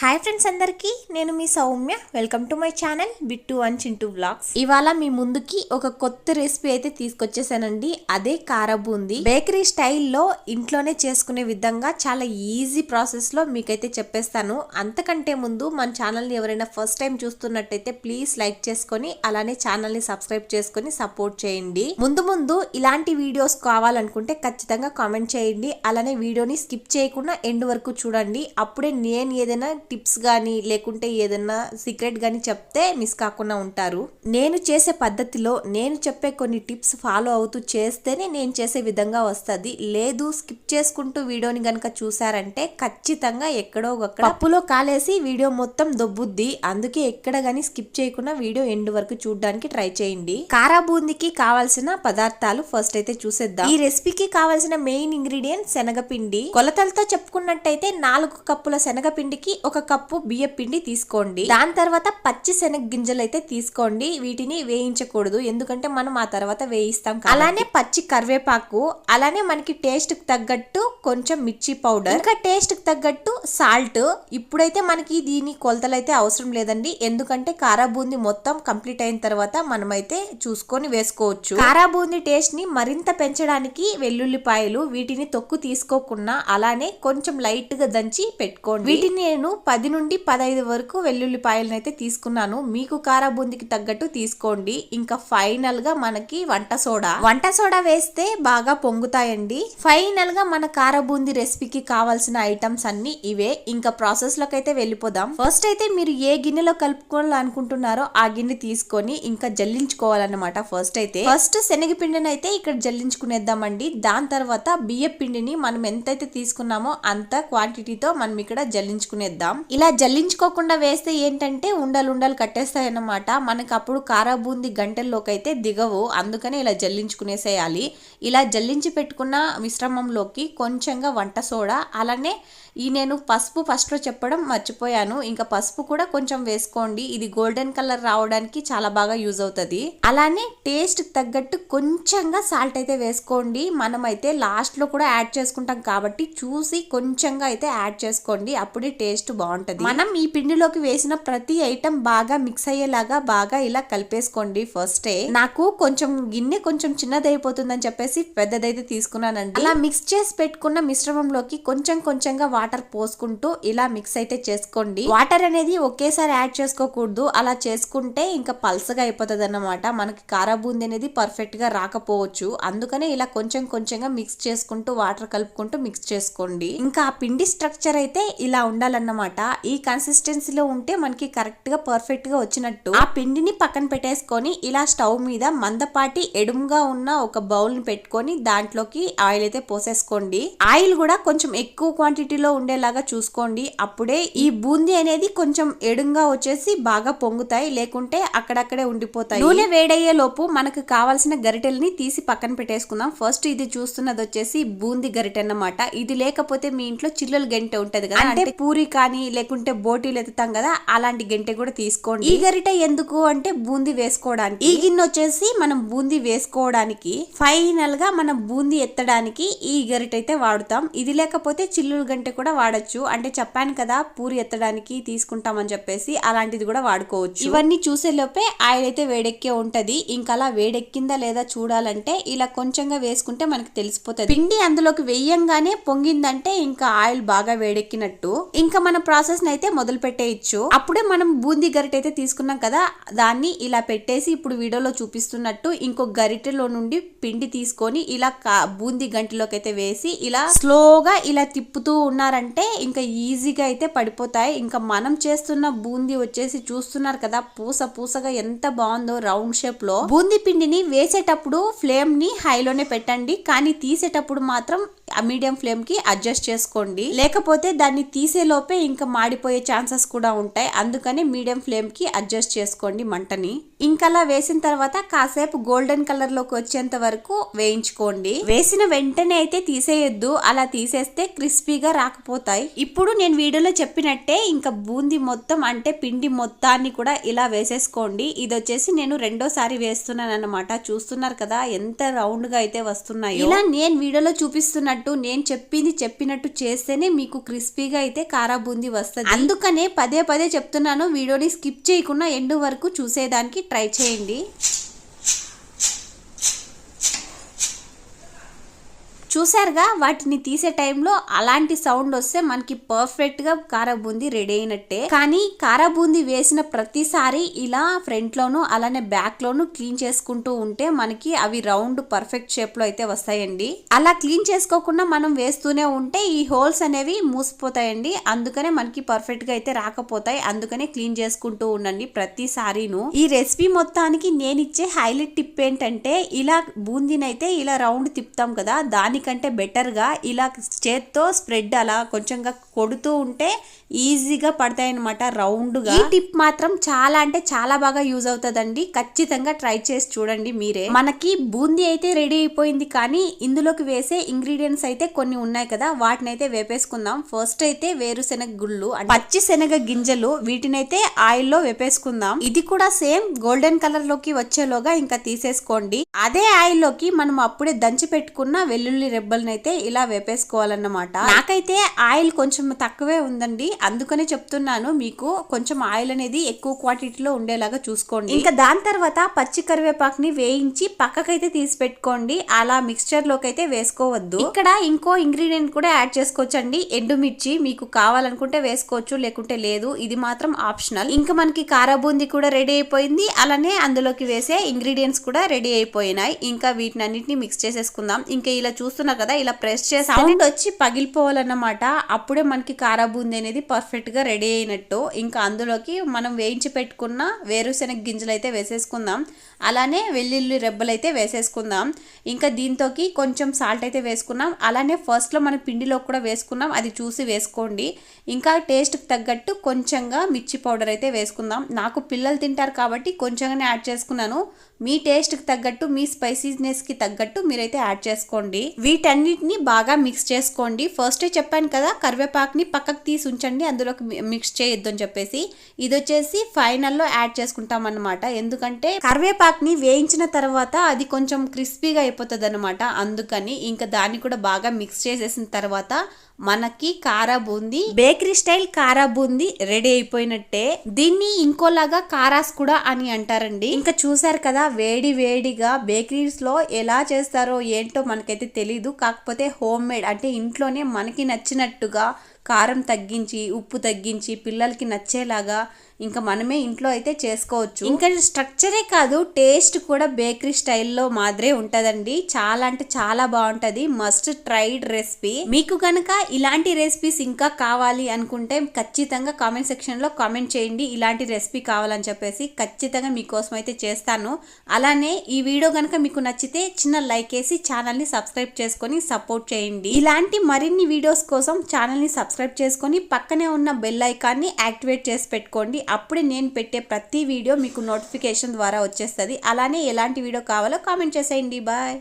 Hi friends అందరికీ నేను మీ Soumya. Welcome to my channel Bittu and Chintu blogs ఇవాళ మీ ముందుకి ఒక కొత్త రెసిపీ అయితే తీసుకొచ్చేసానండి. అదే కారబూంది. బేకరీ స్టైల్లో ఇంట్లోనే చేసుకునే విధంగా చాలా ఈజీ ప్రాసెస్లో మీకైతే చెప్పేస్తాను. అంతకంటే ముందు మన ఛానల్ని ఎవరైనా ఫస్ట్ టైం చూస్తున్నట్టయితే ప్లీజ్ లైక్ చేసుకొని అలానే ఛానల్ని సబ్స్క్రైబ్ చేసుకొని సపోర్ట్ చేయండి. ముందు ముందు ఇలాంటి వీడియోస్ కావాలనుకుంటే ఖచ్చితంగా కామెంట్ చేయండి. అలానే వీడియోని స్కిప్ చేయకుండా ఎండ్ వరకు చూడండి. అప్పుడే నేను ఏదైనా టిప్స్ కానీ లేకుంటే ఏదైనా సీక్రెట్ కానీ చెప్తే మిస్ కాకుండా ఉంటారు. నేను చేసే పద్ధతిలో నేను చెప్పే కొన్ని టిప్స్ ఫాలో అవుతూ చేస్తేనే నేను చేసే విధంగా వస్తుంది. లేదు స్కిప్ చేసుకుంటూ వీడియోని కనుక చూసారంటే ఖచ్చితంగా ఎక్కడో ఒక పప్పులో కాలేసి వీడియో మొత్తం దొబ్బుద్ది. అందుకే ఎక్కడ గానీ స్కిప్ చేయకుండా వీడియో ఎండ్ వరకు చూడడానికి ట్రై చేయండి. కారా బూందీకి కావాల్సిన పదార్థాలు ఫస్ట్ అయితే చూసేద్దాం. ఈ రెసిపీకి కావాల్సిన మెయిన్ ఇంగ్రీడియంట్ శనగపిండి. కొలతలతో చెప్పుకున్నట్టయితే నాలుగు కప్పుల శనగపిండికి ఒక కప్పు బియ్య పిండి తీసుకోండి. దాని తర్వాత పచ్చి శనగ గింజలు అయితే తీసుకోండి. వీటిని వేయించకూడదు. ఎందుకంటే మనం ఆ తర్వాత వేయిస్తాం అలానే పచ్చి కరివేపాకు అలానే మనకి టేస్ట్కి తగ్గట్టు కొంచెం మిర్చి పౌడర్. ఇంకా టేస్ట్కి తగ్గట్టు సాల్ట్ ఇప్పుడైతే మనకి దీని కొలతలు అయితే అవసరం లేదండి. ఎందుకంటే కారాబూంది మొత్తం కంప్లీట్ అయిన తర్వాత మనమైతే చూసుకొని వేసుకోవచ్చు. కారా బూందీ టేస్ట్ని మరింత పెంచడానికి వెల్లుల్లిపాయలు వీటిని తొక్కు తీసుకోకుండా అలానే కొంచెం లైట్గా దంచి పెట్టుకోండి. వీటిని నేను పది నుండి పదహైదు వరకు వెల్లుల్లిపాయలను అయితే తీసుకున్నాను. మీకు కారా బూందికి తగ్గట్టు తీసుకోండి. ఇంకా ఫైనల్గా మనకి వంట సోడా. వంట సోడా వేస్తే బాగా పొంగుతాయండి. ఫైనల్గా మన కార బూందీ రెసిపీకి కావాల్సిన ఐటమ్స్ అన్ని ఇవే. ఇంకా ప్రాసెస్లోకి అయితే వెళ్ళిపోదాం. ఫస్ట్ అయితే మీరు ఏ గిన్నెలో కలుపుకోవాలనుకుంటున్నారో ఆ గిన్నె తీసుకొని ఇంకా జల్లించుకోవాలన్నమాట ఫస్ట్ అయితే. ఫస్ట్ శనగపిండిని అయితే ఇక్కడ జల్లించుకునేద్దామండి. దాని తర్వాత బియ్య పిండిని మనం ఎంతైతే తీసుకున్నామో అంత క్వాంటిటీతో మనం ఇక్కడ జల్లించుకునేద్దాం. ఇలా జల్లించుకోకుండా వేస్తే ఏంటంటే ఉండలు ఉండలు కట్టేస్తాయన్నమాట. మనకి అప్పుడు కారా బూంది గంటల్లోకి అయితే దిగవు. అందుకనే ఇలా జల్లించుకునేసేయాలి. ఇలా జల్లించి పెట్టుకున్న మిశ్రమంలోకి కొంచెంగా వంట సోడా అలానే ఈ నేను పసుపు ఫస్ట్లో చెప్పడం మర్చిపోయాను. ఇంకా పసుపు కూడా కొంచెం వేసుకోండి. ఇది గోల్డెన్ కలర్ రావడానికి చాలా బాగా యూజ్ అవుతుంది. అలానే టేస్ట్ తగ్గట్టు కొంచెంగా సాల్ట్ అయితే వేసుకోండి. మనమైతే లాస్ట్లో కూడా యాడ్ చేసుకుంటాం కాబట్టి చూసి కొంచెంగా అయితే యాడ్ చేసుకోండి. అప్పుడే టేస్ట్ బాగుంటది. మనం ఈ పిండిలోకి వేసిన ప్రతి ఐటమ్ బాగా మిక్స్ అయ్యేలాగా బాగా ఇలా కలిపేసుకోండి ఫస్టే నాకు కొంచెం గిన్నె కొంచెం చిన్నదైపోతుందని చెప్పేసి పెద్దదైతే తీసుకున్నానండి. అలా మిక్స్ చేసి పెట్టుకున్న మిశ్రమంలోకి కొంచెం కొంచెంగా వాటర్ పోసుకుంటూ ఇలా మిక్స్ అయితే చేసుకోండి. వాటర్ అనేది ఒకేసారి యాడ్ చేసుకోకూడదు. అలా చేసుకుంటే ఇంకా పల్సగా అయిపోతుంది అన్నమాట మనకి కారా బూంది అనేది పర్ఫెక్ట్గా రాకపోవచ్చు. అందుకనే ఇలా కొంచెం కొంచెంగా మిక్స్ చేసుకుంటూ వాటర్ కలుపుకుంటూ మిక్స్ చేసుకోండి. ఇంకా ఆ పిండి స్ట్రక్చర్ అయితే ఇలా ఉండాలన్నమాట. ఈ కన్సిస్టెన్సీలో ఉంటే మనకి కరెక్ట్గా పర్ఫెక్ట్గా వచ్చినట్టు ఆ పిండిని పక్కన పెట్టేసుకొని ఇలా స్టవ్ మీద మందపాటి ఎడుముగా ఉన్న ఒక బౌల్ని పెట్టుకొని దాంట్లోకి ఆయిల్ అయితే పోసేసుకోండి. ఆయిల్ కూడా కొంచెం ఎక్కువ క్వాంటిటీలో ఉండేలాగా చూసుకోండి. అప్పుడే ఈ బూందీ అనేది కొంచెం ఎడుంగా వచ్చేసి బాగా పొంగుతాయి లేకుంటే అక్కడక్కడే ఉండిపోతాయి. నూనె వేడయ్యే లోపు మనకు కావాల్సిన గరిటెల్ని తీసి పక్కన పెట్టేసుకుందాం. ఫస్ట్ ఇది చూస్తున్నది వచ్చేసి బూందీ గరిటె అన్నమాట. ఇది లేకపోతే మీ ఇంట్లో చిల్లుల గంటె ఉంటది కదా అంటే పూరి కానీ లేకుంటే బోటీలు ఎత్తుతాం కదా అలాంటి గంటె కూడా తీసుకోండి. ఈ గరిటె ఎందుకు అంటే బూందీ వేసుకోవడానికి. ఈ గిన్నె వచ్చేసి మనం బూందీ వేసుకోవడానికి ఫైనల్గా మనం బూందీ ఎత్తడానికి ఈ గరిటె అయితే వాడుతాం. ఇది లేకపోతే చిల్లుల గంటె కూడా వాడచ్చు. అంటే చెప్పాను కదా పూరి ఎత్తడానికి తీసుకుంటామని చెప్పేసి అలాంటిది కూడా వాడుకోవచ్చు. ఇవన్నీ చూసే లోపే ఆయిల్ అయితే వేడెక్కే ఉంటది. ఇంకా అలా వేడెక్కిందా లేదా చూడాలంటే ఇలా కొంచెంగా వేసుకుంటే మనకి తెలిసిపోతుంది. పిండి అందులోకి వేయంగానే పొంగిందంటే ఇంకా ఆయిల్ బాగా వేడెక్కినట్టు. ఇంకా మన ప్రాసెస్ అయితే మొదలు పెట్టేయచ్చు అప్పుడే మనం బూందీ గరిట అయితే తీసుకున్నాం కదా దాన్ని ఇలా పెట్టేసి ఇప్పుడు వీడియోలో చూపిస్తున్నట్టు ఇంకో గరిటెలో నుండి పిండి తీసుకొని ఇలా కా- బూందీ గంటిలోకి అయితే వేసి ఇలా స్లోగా ఇలా తిప్పుతూ ఉన్నారంటే ఇంకా ఈజీగా అయితే పడిపోతాయి. ఇంకా మనం చేస్తున్న బూందీ వచ్చేసి చూస్తున్నారు కదా పూస పూసగా ఎంత బాగుందో రౌండ్ షేప్లో బూందీ పిండిని వేసేటప్పుడు ఫ్లేమ్ని హైలోనే పెట్టండి కానీ తీసేటప్పుడు మాత్రం మీడియం ఫ్లేమ్కి అడ్జస్ట్ చేసుకోండి. లేకపోతే దాన్ని తీసే లోపే ఇంకా మాడిపోయే ఛాన్సెస్ కూడా ఉంటాయి. అందుకని మీడియం ఫ్లేమ్కి అడ్జస్ట్ చేసుకోండి మంటని. ఇంకలా వేసిన తర్వాత కాసేపు గోల్డెన్ కలర్లోకి వచ్చేంత వరకు వేయించుకోండి. వేసిన వెంటనే అయితే తీసేయొద్దు. అలా తీసేస్తే క్రిస్పీగా రాకపోతాయి. ఇప్పుడు నేను వీడియోలో చెప్పినట్టే ఇంకా బూందీ మొత్తం అంటే పిండి మొత్తాన్ని కూడా ఇలా వేసేసుకోండి. ఇది వచ్చేసి నేను రెండోసారి వేస్తున్నాను అనమాట చూస్తున్నారు కదా ఎంత రౌండ్గా అయితే వస్తున్నాయి. ఇలా నేను వీడియోలో చూపిస్తున్నట్టు చెప్పినట్టు నేను చెప్పింది చెప్పినట్టు చేస్తేనే మీకు క్రిస్పీగా అయితే కారా బూందీ వస్తుంది. అందుకనే పదే పదే చెప్తున్నాను వీడియోని స్కిప్ చేయకుండా ఎండు వరకు చూసేదానికి ట్రై చేయండి. చూసారుగా వాటిని తీసే టైంలో అలాంటి సౌండ్ వస్తే మనకి పర్ఫెక్ట్గా కారా బూందీ రెడీ అయినట్టే. కానీ కారా బూందీ వేసిన ప్రతిసారి ఇలా ఫ్రంట్ లోను అలానే బ్యాక్ లోను క్లీన్ చేసుకుంటూ ఉంటే మనకి అవి రౌండ్ పర్ఫెక్ట్ షేప్లో అయితే వస్తాయండి. అలా క్లీన్ చేసుకోకుండా మనం వేస్తూనే ఉంటే ఈ హోల్స్ అనేవి మూసిపోతాయండి. అందుకనే మనకి పర్ఫెక్ట్గా అయితే రాకపోతాయి. అందుకనే క్లీన్ చేసుకుంటూ ఉండండి ప్రతిసారిను. ఈ రెసిపీ మొత్తానికి నేను ఇచ్చే హైలైట్ టిప్ ఏంటంటే ఇలా బూందీనైతే ఇలా రౌండ్ తిప్పుతాం కదా దాని దానికంటే బెటర్గా ఇలా చేత్తో స్ప్రెడ్ అలా కొంచెంగా కొడుతూ ఉంటే ఈజీగా పడతాయి అనమాట రౌండ్గా. ఈ టిప్ మాత్రం చాలా అంటే చాలా బాగా యూజ్ అవుతుందండి. ఖచ్చితంగా ట్రై చేసి చూడండి మీరే. మనకి బూందీ అయితే రెడీ అయిపోయింది కానీ ఇందులోకి వేసే ఇంగ్రీడియంట్స్ అయితే కొన్ని ఉన్నాయి కదా వాటిని అయితే వేపేసుకుందాం. ఫస్ట్ అయితే వేరుశెనగ గుళ్ళు పచ్చి శనగ గింజలు వీటినైతే ఆయిల్లో వేపేసుకుందాం. ఇది కూడా సేమ్ గోల్డెన్ కలర్లోకి వచ్చేలోగా ఇంకా తీసేసుకోండి. అదే ఆయిల్లోకి మనం అప్పుడే దంచి పెట్టుకున్న వెల్లుల్లి రెబ్బలనైతే ఇలా వేపేసుకోవాలన్నమాట. నాకైతే ఆయిల్ కొంచెం తక్కువే ఉందండి. అందుకనే చెప్తున్నాను మీకు కొంచెం ఆయిల్ అనేది ఎక్కువ క్వాంటిటీలో ఉండేలాగా చూసుకోండి. ఇంకా దాని తర్వాత పచ్చి కరివేపాకుని వేయించి పక్కకైతే తీసి పెట్టుకోండి. అలా మిక్స్చర్లోకి అయితే వేసుకోవద్దు. ఇక్కడ ఇంకో ఇంగ్రీడియంట్ కూడా యాడ్ చేసుకోవచ్చండి. ఎండుమిర్చి మీకు కావాలనుకుంటే వేసుకోవచ్చు లేకుంటే లేదు. ఇది మాత్రం ఆప్షనల్ ఇంకా మనకి కారా బూందీ కూడా రెడీ అయిపోయింది. అలానే అందులోకి వేసే ఇంగ్రీడియంట్స్ కూడా రెడీ అయిపోయినాయి. ఇంకా వీటిని అన్నిటిని మిక్స్ చేసేసుకుందాం. ఇంకా ఇలా చూస్తున్నారు కదా ఇలా ప్రెస్ చేసి సౌండ్ వచ్చి పగిలిపోవాలన్నమాట. అప్పుడే మనకి కారా బూందీ అనేది పర్ఫెక్ట్గా రెడీ అయినట్టు. ఇంకా అందులోకి మనం వేయించి పెట్టుకున్న వేరుశెనగ గింజలు అయితే వేసేసుకుందాం. అలానే వెల్లుల్లి రెబ్బలు అయితే వేసేసుకుందాం. ఇంకా దీంతోకి కొంచెం సాల్ట్ అయితే వేసుకున్నాం. అలానే ఫస్ట్లో మన పిండిలో కూడా వేసుకున్నాం. అది చూసి వేసుకోండి. ఇంకా టేస్ట్కి తగ్గట్టు కొంచెంగా మిర్చి పౌడర్ అయితే వేసుకుందాం. నాకు పిల్లలు తింటారు కాబట్టి కొంచెంగానే యాడ్ చేసుకున్నాను. మీ టేస్ట్కి తగ్గట్టు మీ స్పైసీనెస్కి తగ్గట్టు మీరైతే యాడ్ చేసుకోండి. వీటన్నిటిని బాగా మిక్స్ చేసుకోండి. ఫస్టే చెప్పాను కదా కరివేపాకుని పక్కకు తీసి ఉంచండి. అందులోకి మిక్స్ చేయొద్దు అని చెప్పేసి ఇది వచ్చేసి ఫైనల్లో యాడ్ చేసుకుంటాం అనమాట ఎందుకంటే కరివేపాకుని వేయించిన తర్వాత అది కొంచెం క్రిస్పీగా అయిపోతుంది అనమాట అందుకని ఇంకా దాన్ని కూడా బాగా మిక్స్ చేసేసిన తర్వాత మనకి కారా బూందీ బేకరీ స్టైల్ కారా బూందీ రెడీ అయిపోయినట్టే. దీన్ని ఇంకోలాగా కారాస్ కూడా అని అంటారండి. ఇంకా చూసారు కదా వేడి వేడిగా బేకరీస్లో ఎలా చేస్తారో ఏంటో మనకైతే తెలీదు. కాకపోతే హోమ్ మేడ్ అంటే ఇంట్లోనే మనకి నచ్చినట్టుగా కారం తగ్గించి ఉప్పు తగ్గించి పిల్లలకి నచ్చేలాగా ఇంకా మనమే ఇంట్లో అయితే చేసుకోవచ్చు. ఇంకా స్ట్రక్చరే కాదు టేస్ట్ కూడా బేకరీ స్టైల్లో మాదిరే ఉంటదండి. చాలా అంటే చాలా బాగుంటది. మస్ట్ ట్రైడ్ రెసిపీ మీకు కనుక ఇలాంటి రెసిపీస్ ఇంకా కావాలి అనుకుంటే ఖచ్చితంగా కామెంట్ సెక్షన్లో కామెంట్ చేయండి. ఇలాంటి రెసిపీ కావాలని చెప్పేసి ఖచ్చితంగా మీకోసం అయితే చేస్తాను. అలానే ఈ వీడియో కనుక మీకు నచ్చితే చిన్న లైక్ వేసి ఛానల్ని సబ్స్క్రైబ్ చేసుకొని సపోర్ట్ చేయండి. ఇలాంటి మరిన్ని వీడియోస్ కోసం ఛానల్ని సబ్స్క్రైబ్ చేసుకొని పక్కనే ఉన్న బెల్ ఐకాన్ని యాక్టివేట్ చేసి పెట్టుకోండి. అప్పుడే నేను పెట్టే ప్రతి వీడియో మీకు నోటిఫికేషన్ ద్వారా వచ్చేస్తుంది. అలానే ఎలాంటి వీడియో కావాలో కామెంట్ చేసేయండి. బాయ్.